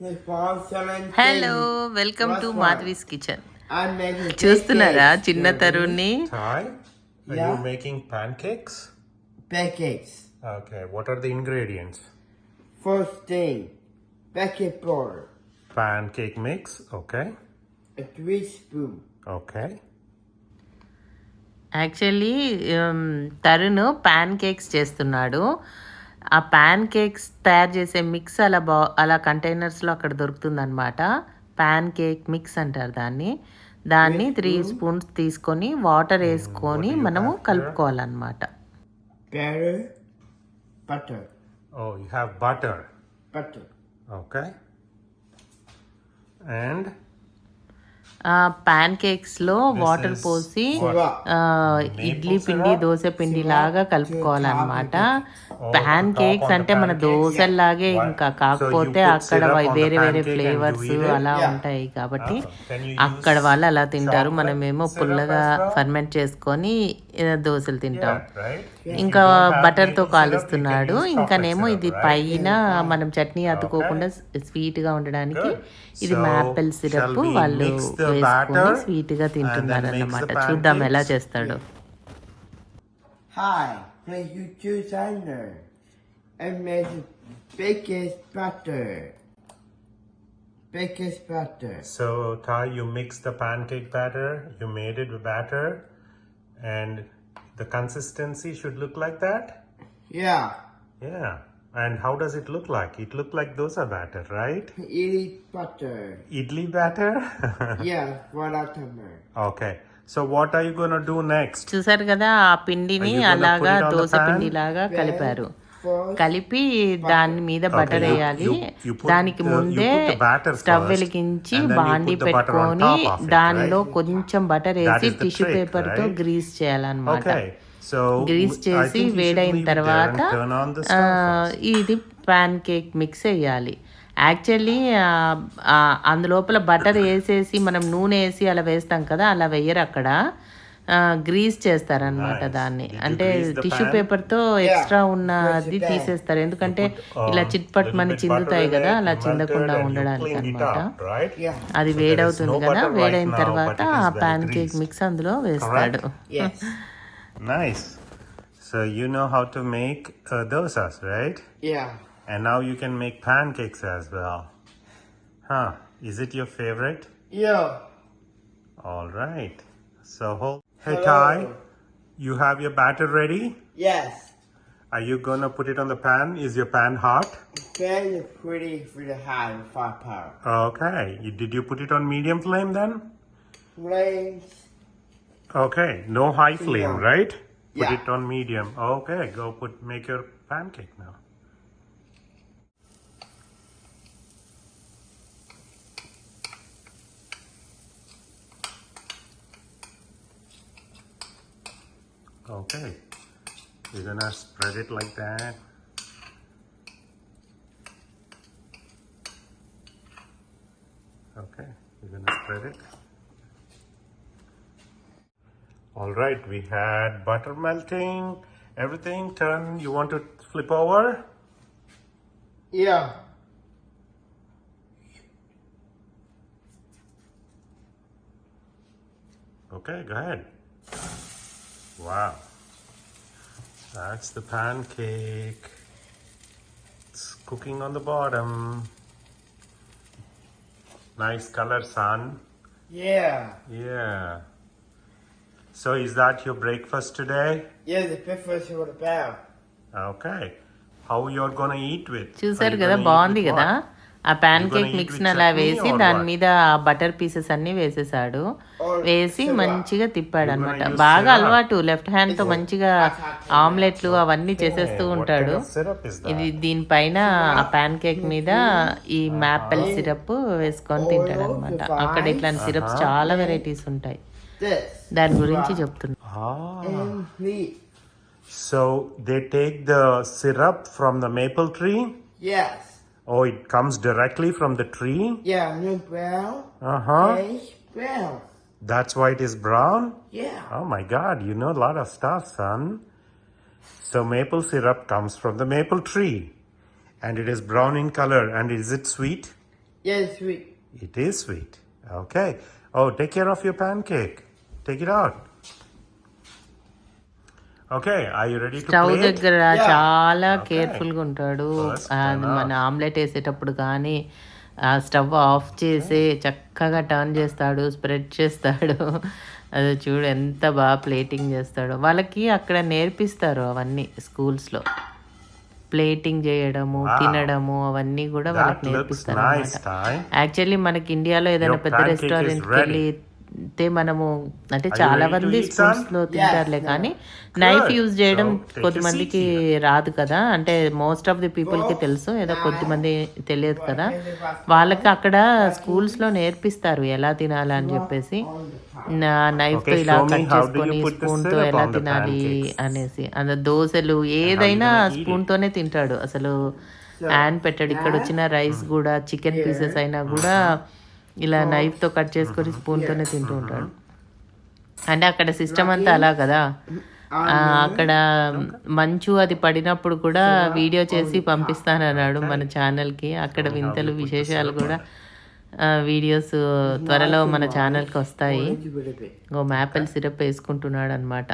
Hello. Welcome to Madhavi's kitchen చూస్తున్నారా. చిన్న తరుణ్ని Yeah. you making pancakes? Pancakes. Okay, what are the ingredients? First thing, baking powder, Pancake mix, okay, a three spoon. okay. Actually um, Tarun pan cakes చేస్తున్నాడు ఆ pan cakes తయారు చేసే mix అలా బా అలా కంటైనర్స్లో అక్కడ దొరుకుతుందన్నమాట. ప్యాన్ కేక్ మిక్స్ అంటారు దాన్ని. దాన్ని త్రీ స్పూన్స్ తీసుకొని వాటర్ వేసుకొని మనము కలుపుకోవాలన్నమాట. Batter, butter, Oh, you have butter, butter. okay. And ఆ ప్యాన్ కేక్స్లో వాటర్ పోసి ఇడ్లీ పిండి దోశ పిండి లాగా కలుపుకోవాలన్నమాట. ప్యాన్ కేక్స్ అంటే మన దోశల్లాగే ఇంకా కాకపోతే అక్కడ వేరే వేరే ఫ్లేవర్స్ అలా ఉంటాయి కాబట్టి you అక్కడ వాళ్ళు అలా తింటారు. మనమేమో పుల్లగా ఫర్మెంట్ చేసుకొని దోశలు తింటాం? ఇంకా బటర్తో కాలుస్తున్నాడు. ఇంకానేమో ఇది పైన మనం చట్నీ అతుకోకుండా స్వీట్గా ఉండడానికి ఇది మాపిల్ సిరప్ వాళ్ళు వేసుకొని batter స్వీట్ గా తింటున్నారు and then mix అన్నమాట the చూద్దాం ఎలా pancakes? చేస్తాడు Hi, thank you designer. I made baker's butter. Baker's butter. So, Thai, you mix the pancake batter, you made it with batter, and the consistency should look like that? Yeah, Yeah. And how does it look like? It look like dosa batter, right? eat butter. Idli batter? Yeah, volatile. okay. So what are you gonna do next? చూసారు కదా ఆ పిండిని Are you gonna అలాగా put it on the dosa pan? పిండి లాగా కలిపారు కలిపి దాని మీద బటర్ you- వేయాలి దానికి ముందే స్టవ్ first, వెలిగించి and then you బాండి put the butter on పెట్టుకొని top of it, దానిలో? కొంచెం బటర్ వేసి టిష్యూ పేపర్తో right? గ్రీస్ చేయాలన్నమాట గ్రీస్ చేసి వేడైన తర్వాత ఇది ప్యాన్ కేక్ మిక్స్ వేయాలి యాక్చువల్లీ అందులోపల బటర్ వేసేసి మనం నూనె వేసి అలా వేస్తాం కదా అలా వేయరు అక్కడ. గ్రీస్ చేస్తారనమాట దాన్ని. అంటే టిష్యూ పేపర్తో ఎక్స్ట్రా ఉన్న అది తీసేస్తారు. ఎందుకంటే ఇలా చిట్పట్ మన చిందుతాయి కదా అలా చిందకుండా ఉండడానికి అనమాట అది వేడవుతుంది కదా వేడైన తర్వాత ఆ ప్యాన్ కేక్ మిక్స్ అందులో వేస్తాడు. Nice. So you know how to make uh, dosas, right? yeah. And now you can make pancakes as well. Huh? Is it your favorite? Yeah. All right. So hold. Hey Hello. Ty, you have your batter ready? Yes. Are you gonna put it on the pan? Is your pan hot? Fan is pretty for the high firepower. Okay. You- Did you put it on medium flame then? Flames. Okay. No high flame, Yeah. right? Put Yeah. it on medium. Okay. Go put make your pancake now. Okay. You're gonna spread it like that. Okay, you're gonna spread it. All right, we had butter melting, everything. Turn, you want to flip over? Yeah. Okay, go ahead. Wow. That's the pancake. It's cooking on the bottom. Nice color, son. Yeah. Yeah. So is that your breakfast today? Yeah, the breakfast was about. Okay. How you're gonna eat with? Are చూసారు you కదా బాగుంది with కదా what? ఆ gonna cake eat mix అలా వేసి దాని what? మీద butter pieces అన్ని వేసేసాడు వేసి. మంచిగా తిప్పాడు You అనమాట బాగా? అలవాటు లెఫ్ట్ హ్యాండ్తో మంచిగా ఆమ్లెట్లు అవన్నీ చేసేస్తూ what ఉంటాడు kind of syrup is that? ఇది దీనిపైన ఆ పాన్ కేక్ మీద ఈ మాపిల్ సిరప్ వేసుకొని తింటాడు అనమాట అక్కడ ఇట్లాంటి సిరప్స్ చాలా వెరైటీస్ ఉంటాయి. దాని గురించి చెప్తున్నా Ah. And meat. So they take the syrup from the maple tree. Yes. Oh, it comes directly from the tree. Yeah, new brown. Uh huh. Beige brown. That's why it is brown. Yeah. Oh my God, you know a lot of stuff, son. So maple syrup comes from the maple tree, and it is brown in color. And is it sweet? Yes, sweet. It is sweet. Okay. Oh, take care of your pancake. Take it out. Okay, are you ready to stove plate? దగ్గర. చాలా. కేర్ఫుల్గా ఉంటాడు మన omelette వేసేటప్పుడు కానీ ఆ stove off చేసి చక్కగా టర్న్ చేస్తాడు స్ప్రెడ్ చేస్తాడు అది చూడు ఎంత బాగా ప్లేటింగ్ చేస్తాడు వాళ్ళకి అక్కడ నేర్పిస్తారు అవన్నీ స్కూల్స్లో ప్లేటింగ్ చేయడము. తినడము అవన్నీ కూడా వాళ్ళకి నేర్పిస్తారు. యాక్చువల్లీ మనకి ఇండియాలో ఏదైనా పెద్ద రెస్టారెంట్కి ready. వెళ్తే మనము అంటే చాలా మంది some? లో తింటారులే కానీ నైఫ్. యూజ్ చేయడం కొద్దిమందికి రాదు కదా. అంటే మోస్ట్ ఆఫ్ ది పీపుల్కి తెలుసు ఏదో కొద్దిమంది తెలియదు కదా. వాళ్ళకి అక్కడ స్కూల్స్లో నేర్పిస్తారు ఎలా తినాలి అని చెప్పేసి. నైఫ్తో ఇలా కట్ చేసుకొని స్పూన్తో ఎలా తినాలి? అనేసి. అంత దోశలు ఏదైనా స్పూన్ తోనే తింటాడు. అసలు హ్యాండ్ పెట్టాడు. ఇక్కడ వచ్చిన రైస్ కూడా చికెన్ పీసెస్ అయినా కూడా ఇలా నైఫ్తో కట్ చేసుకొని స్పూన్ తోనే తింటూ ఉంటాడు. అంటే అక్కడ సిస్టమ్ అంతా అలా కదా? అక్కడ మంచు అది పడినప్పుడు కూడా వీడియో చేసి పంపిస్తానన్నాడు మన ఛానల్కి అక్కడ వింతలు విశేషాలు కూడా వీడియోస్ త్వరలో మన ఛానల్కి వస్తాయి. ఇంకో మ్యాపిల్ సిరప్ వేసుకుంటున్నాడు అనమాట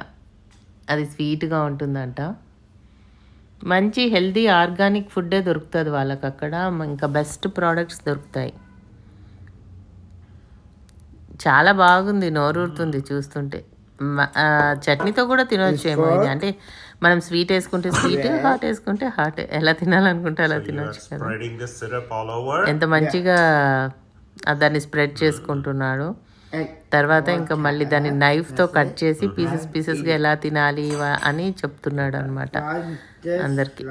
అది స్వీట్గా ఉంటుందంట. మంచి హెల్దీ ఆర్గానిక్ ఫుడ్డే దొరుకుతుంది వాళ్ళకి అక్కడ. ఇంకా బెస్ట్ ప్రోడక్ట్స్ దొరుకుతాయి. చాలా బాగుంది నోరూరుతుంది చూస్తుంటే. చట్నీతో కూడా తినొచ్చు ఏమో ఇది. అంటే మనం స్వీట్ వేసుకుంటే స్వీట్ హాట్ వేసుకుంటే హాట్ ఎలా తినాలనుకుంటే అలా తినొచ్చు కదా. over. ఎంత మంచిగా దాన్ని స్ప్రెడ్ చేసుకుంటున్నాడు. తర్వాత ఇంకా మళ్ళీ దాన్ని knife తో కట్ చేసి పీసెస్ పీసెస్గా ఎలా తినాలి అని చెప్తున్నాడు అనమాట అందరికి.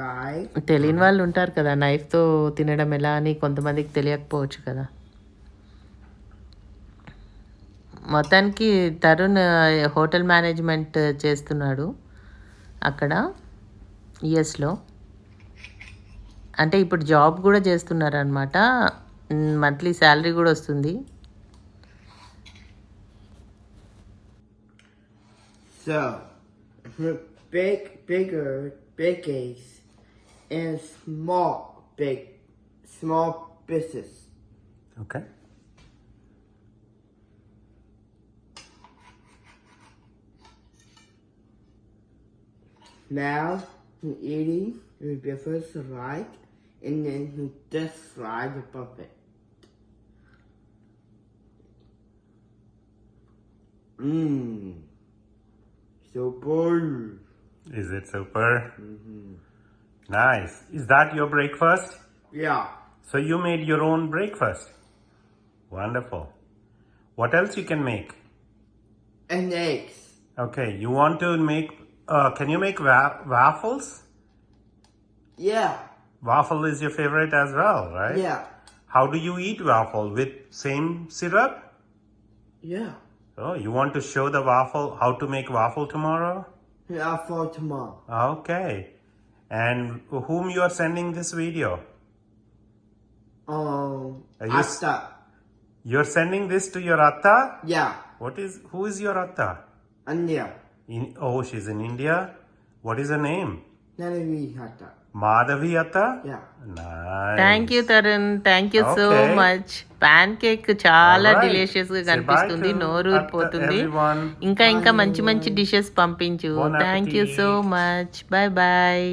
తెలియని వాళ్ళు ఉంటారు కదా knife తో తినడం ఎలా అని కొంతమందికి తెలియకపోవచ్చు కదా. మొత్తానికి తరుణ్ హోటల్ మేనేజ్మెంట్ చేస్తున్నాడు అక్కడ యుఎస్లో అంటే ఇప్పుడు జాబ్ కూడా చేస్తున్నారు అనమాట మంత్లీ శాలరీ కూడా వస్తుంది so big, bigger, big case and small, big, small business. Okay. Now he's eating the breakfast right, and then he just slide above it. Mmm. So bold. Is it super? Mm-hmm. Nice. Is that your breakfast? Yeah. So you made your own breakfast. Wonderful. What else you can make? And eggs. Okay, you want to make, uh, can you make wa- waffles? Yeah. Waffle is your favorite as well, right? Yeah. How do you eat waffle? With same syrup? Yeah. Oh, you want to show the waffle, how to make waffle tomorrow? Yeah, for tomorrow. Okay. And whom you are sending this video? Um, Are you Asta. You're sending this to your atta? Yeah. What is, who is your atta? Anya. In, oh, she's in India. What is her name? Nanavi Hata. Madhavi atta? Yeah. Nice. Thank you Tarun thank you so Okay. Much pan cake చాలా. డిలీషియస్గా కనిపిస్తుంది నోరు everyone. ఇంకా ఇంకా మంచి మంచి dishes పంపించు thank you so. Much bye bye